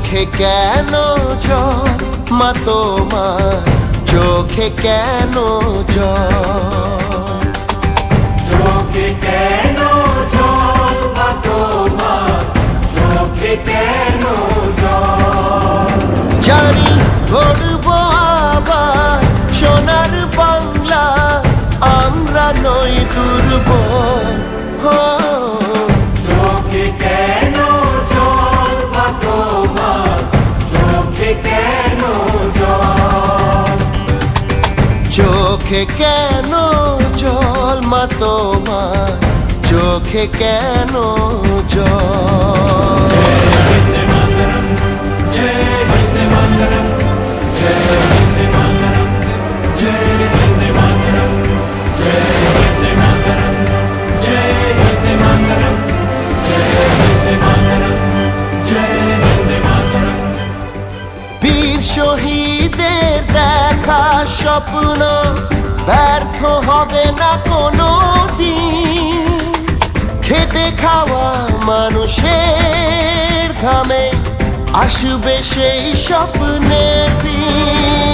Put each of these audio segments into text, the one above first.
চোখে কেন জ মা তোমার চোখে কেন জল? চোখে জানি আবার সোনার বাংলা আমরা নই দুর্বল। হয় কেন চোখে কেন জল মা তোমার? চোখে কেন জল? স্বপ্ন ব্যর্থ হবে না কোনো দিন খেটে খাওয়া মানুষের ঘামে আসবে সেই স্বপ্নের দিন।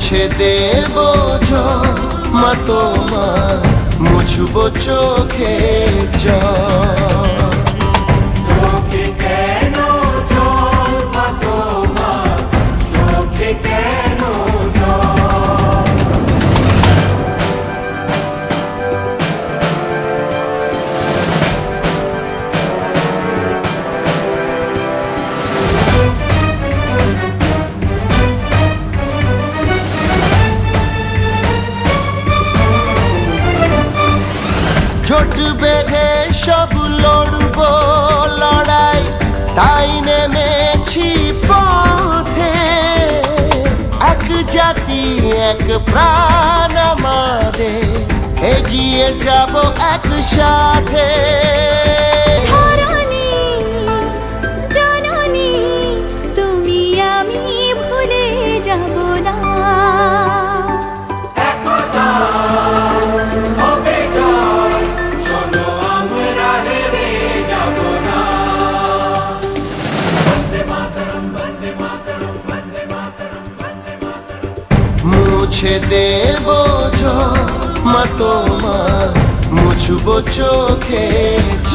মুছে দেব মা তোমার মুছব চোখে জল। জোট বেঁধে সব লড়ব লড়াই। তাই নেমেছি পথে। এক জাতি, এক প্রাণ আমাদের। এগিয়ে যাব একসাথে। মুছে দেব মা তোমার মুছব চোখে চ